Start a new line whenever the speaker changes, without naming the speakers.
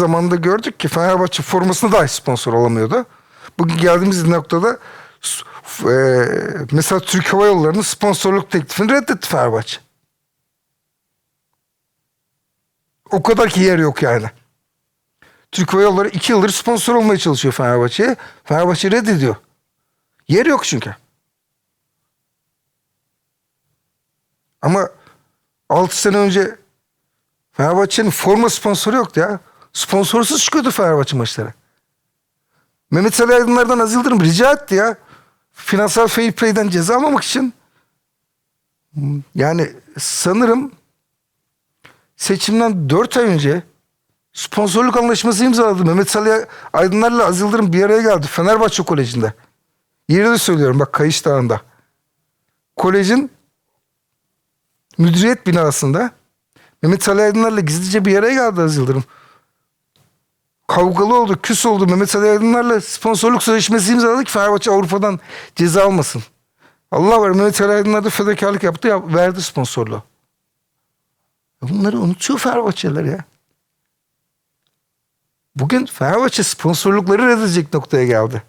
zamanında gördük ki Fenerbahçe formasına dahi sponsor olamıyordu. Bugün geldiğimiz noktada e, mesela Türk Hava Yolları'nın sponsorluk teklifini reddetti Fenerbahçe. O kadar ki yer yok yani. Türk Hava Yolları iki yıldır sponsor olmaya çalışıyor Fenerbahçe'ye. Fenerbahçe reddediyor. Yer yok çünkü. Ama 6 sene önce Fenerbahçe'nin forma sponsoru yoktu ya. Sponsorsuz çıkıyordu Fenerbahçe maçları. Mehmet Salih Aydınlar'dan Aziz Yıldırım rica etti ya. Finansal fair play'den ceza almamak için. Yani sanırım seçimden 4 ay önce sponsorluk anlaşması imzaladı. Mehmet Salih Aydınlar'la Aziz Yıldırım bir araya geldi. Fenerbahçe Koleji'nde. Yeri de söylüyorum bak Kayış Dağı'nda. Kolejin müdüriyet binasında Mehmet Salih Aydınlar'la gizlice bir araya geldi Aziz Yıldırım. Kavgalı oldu, küs oldu. Mehmet Salih Aydınlar'la sponsorluk sözleşmesi imzaladı ki Fenerbahçe Avrupa'dan ceza almasın. Allah var Mehmet Salih Aydınlar da fedakarlık yaptı, ya, verdi sponsorluğu. Bunları unutuyor Fenerbahçeliler ya. Bugün Fenerbahçe sponsorlukları reddedecek noktaya geldi.